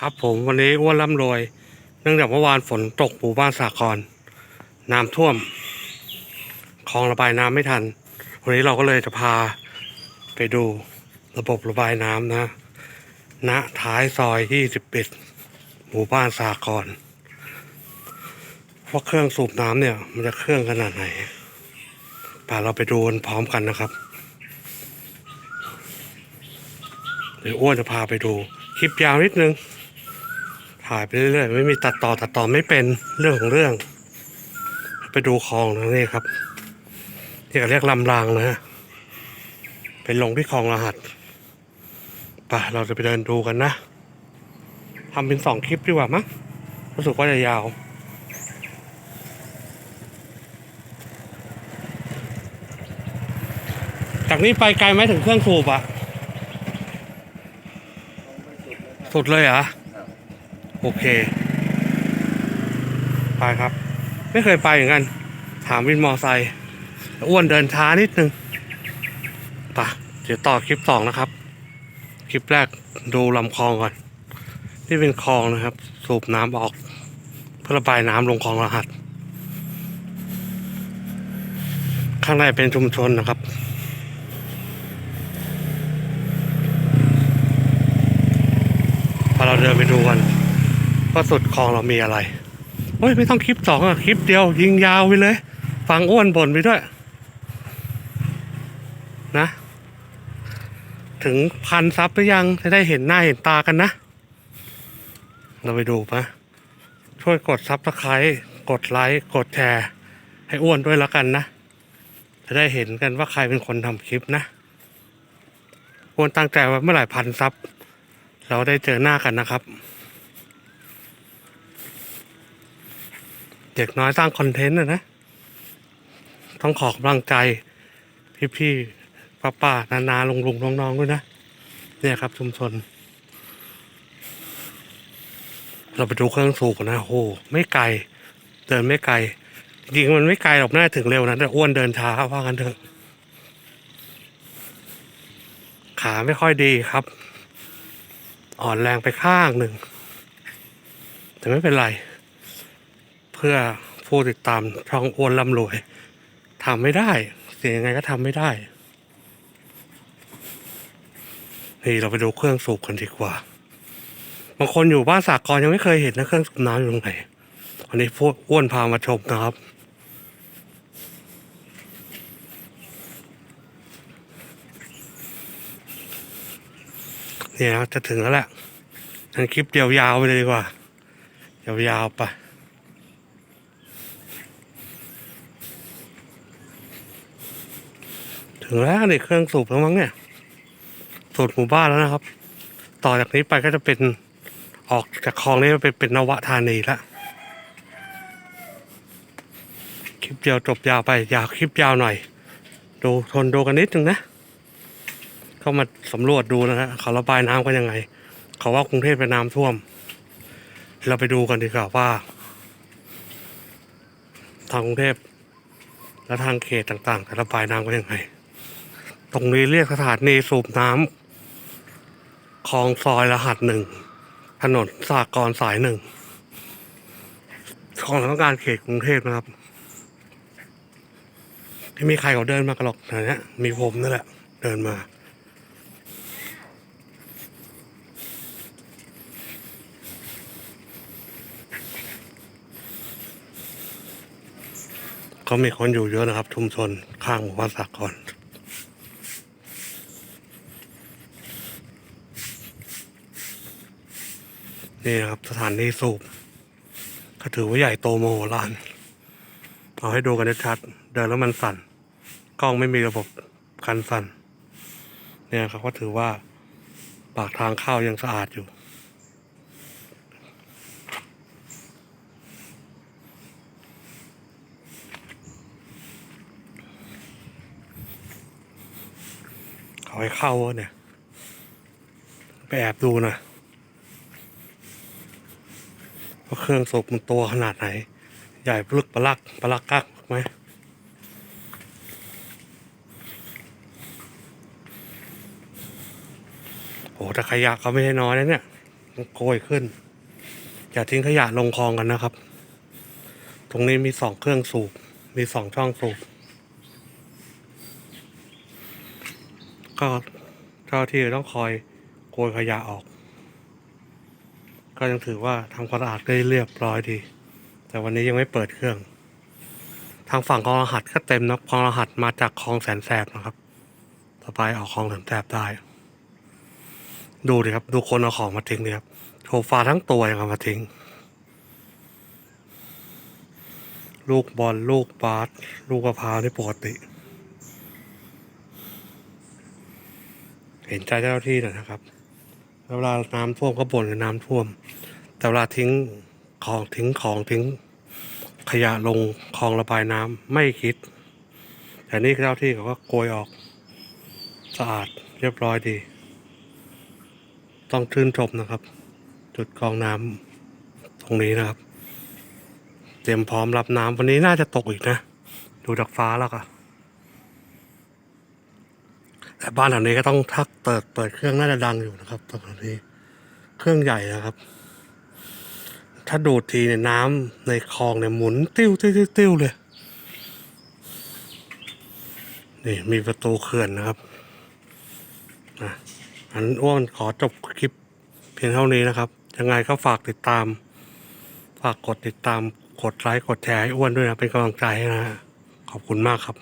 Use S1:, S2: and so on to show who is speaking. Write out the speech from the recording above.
S1: ครับผมวันนี้อ้วนร่ำรวย เนื่องจากเมื่อวานฝนตกหมู่บ้านสาครน้ำท่วมคลองระบายน้ำไม่ทัน วันนี้เราก็เลยจะพาไปดูระบบระบายน้ำนะณท้ายซอยที่11หมู่บ้านสาครว่าเครื่องสูบน้ำเนี่ย มันจะเครื่องขนาดไหนป่าเราไปดูกันพร้อมกันนะครับเดี๋ยวอ้วนจะพาไปดูคลิปยาวนิดนึง ถ่ายไปเรื่อยๆไม่มีตัดต่อตัดต่อไม่เป็นเรื่องของเรื่อง ไปดูคลองนะนี่ครับที่เขาเรียกลำรางนะฮะไปลงที่คลองรหัสไปเราจะไปเดินดูกันนะทำเป็นสองคลิปดีกว่ามั้งรู้สึกว่าจะยาว จากนี้ไปไกลไหมถึงเครื่องสูบอะสุดเลยเหรอ โอเค ไปครับ ไม่เคยไปเหมือนกัน ถามวินมอไซค์อ้วนเดินช้านิดนึงไปะเดี๋ยวต่อคลิปสองนะครับ คลิปแรกดูลำคลองก่อน นี่เป็นคลองนะครับ สูบน้ำออก เพื่อระบายน้ำลงคลองรหัส ข้างในเป็นชุมชนนะครับพอเราเดินไปดูกัน ว่าสุดคลองเรามีอะไรโอ้ยไม่ต้องคลิปสองอะคลิปเดียว ยิงยาวไปเลย ฟังอ้วนบ่นไปด้วย นะ ถึงพันซับหรือยังจะได้เห็นหน้าเห็นตากันนะ เราไปดูปะช่วยกดซับสไครต์กดไลค์กดแชร์ให้อ้วนด้วยแล้วกันนะ จะได้เห็นกันว่าใครเป็นคนทำคลิปนะอ้วนตั้งใจว่าเมื่อไหร่พันซับเราได้เจอหน้ากันนะครับ เด็กน้อยสร้างคอนเทนต์นะนะ ต้องขอกำลังใจพี่ๆป้าป้านานาลุงลุงน้องน้องๆด้วยนะ เนี่ยครับชุมชน เราไปดูเครื่องสูบกันนะโอ้โหไม่ไกล เดินไม่ไกลจริงมันไม่ไกลหรอกน่าถึงเร็วนะแต่อ้วนเดินช้าว่ากันเถอะ ขาไม่ค่อยดีครับ อ่อนแรงไปข้างหนึ่ง แต่ไม่เป็นไร เพื่อผู้ติดตามช่องอ้วนร่ำรวยทำไม่ได้ เสียยังไงก็ทำไม่ได้ นี่เราไปดูเครื่องสูบกันดีกว่าบางคนอยู่บ้านสากรณ์ยังไม่เคยเห็นนะเครื่องสูบน้ำอยู่ตรงไหนวันนี้พวกอ้วนพามาชมนะครับเนี่ยนะจะถึงแล้วแหละทำคลิปเดียวยาวไปเลยดีกว่า ยาวๆไป ถึงแล้วนี่เครื่องสูบแล้วมั้งเนี่ยสูบหมู่บ้านแล้วนะครับ ต่อจากนี้ไปก็จะเป็นออกจากคลองนี้ไปเป็นนวธานีละคลิปเดียวจบยาวไปยาวคลิปยาวหน่อย ดูทนดูกันนิดนึงนะ เข้ามาสำรวจดูนะฮะเขาระบายน้ำกันยังไง เขาว่ากรุงเทพเป็นน้ำท่วม เราไปดูกันดีกว่าว่า ทางกรุงเทพและทางเขตต่างๆจะระบายน้ำกันยังไง ตรงนี้เรียกสถานีสูบน้ำคลองซอยรหัสหนึ่ง ถนนสากรสายหนึ่งของสำนักงานเขตกรุงเทพนะครับที่มีใครเขาเดินมากันหรอกนะเนี่ยมีผมนั่นแหละ เดินมาก็มีคนอยู่เยอะนะครับ ชุมชนข้างหมู่บ้านสากรณ์ นี่นะครับ สถานที่สูบก็ถือว่าใหญ่โตโมโหลาน เอาให้ดูกันชัดเดินแล้วมันสั่น กล้องไม่มีระบบกันสั่น เนี่ยครับก็ถือว่าปากทางเข้ายังสะอาดอยู่เขาให้เข้าเนี่ย ไปแอบดูนะ ว่าเครื่องสูบมันตัวขนาดไหน ใหญ่ปลึกปลักปลักกักไหมโอ้แต่ขยะเขาไม่ใช่น้อยนะเนี่ยโกยขึ้น อย่าทิ้งขยะลงคลองกันนะครับ ตรงนี้มีสองเครื่องสูบ มีสองช่องสูบ ก็เจ้าที่ต้องคอยโกยขยะออก ก็ยังถือว่าทำความสะอาดได้เรียบร้อยดี แต่วันนี้ยังไม่เปิดเครื่อง ทางฝั่งคลองรหัสก็เต็มนะคลองรหัสมาจากคลองแสนแสบนะครับต่อไปออกคลองแสนแสบได้ ดูดิครับดูคนเอาของมาทิ้งดิครับโซฟาทั้งตัวยังเอามาทิ้ง ลูกบอลลูกบาสลูกกระพร้าวนี่ปกติ เห็นใจเจ้าที่หน่อยนะครับ เวลาน้ำท่วมก็บ่นกับน้ำท่วม แต่เวลาทิ้งของทิ้งของทิ้งขยะลงคลองระบายน้ำไม่คิด แต่นี่เจ้าที่เขาก็โกยออก สะอาดเรียบร้อยดี ต้องชื่นชมนะครับ จุดกองน้ำตรงนี้นะครับ เตรียมพร้อมรับน้ำวันนี้น่าจะตกอีกนะ ดูจากฟ้าแล้วก็ แต่บ้านหลังนี้ก็ต้องทักเปิดเปิดเครื่องน่าจะดังอยู่นะครับตรงนี้ เครื่องใหญ่นะครับ ถ้าดูดทีเนี่ยน้ำในคลองเนี่ยหมุนติ้วติ้วติ้วติ้วเลย นี่มีประตูเขื่อนนะครับอะอันอ้วนขอจบคลิปเพียงเท่านี้นะครับ ยังไงก็ฝากติดตาม ฝากกดติดตามกดไลค์กดแชร์ให้อ้วนด้วยนะ เป็นกำลังใจให้นะ ขอบคุณมากครับ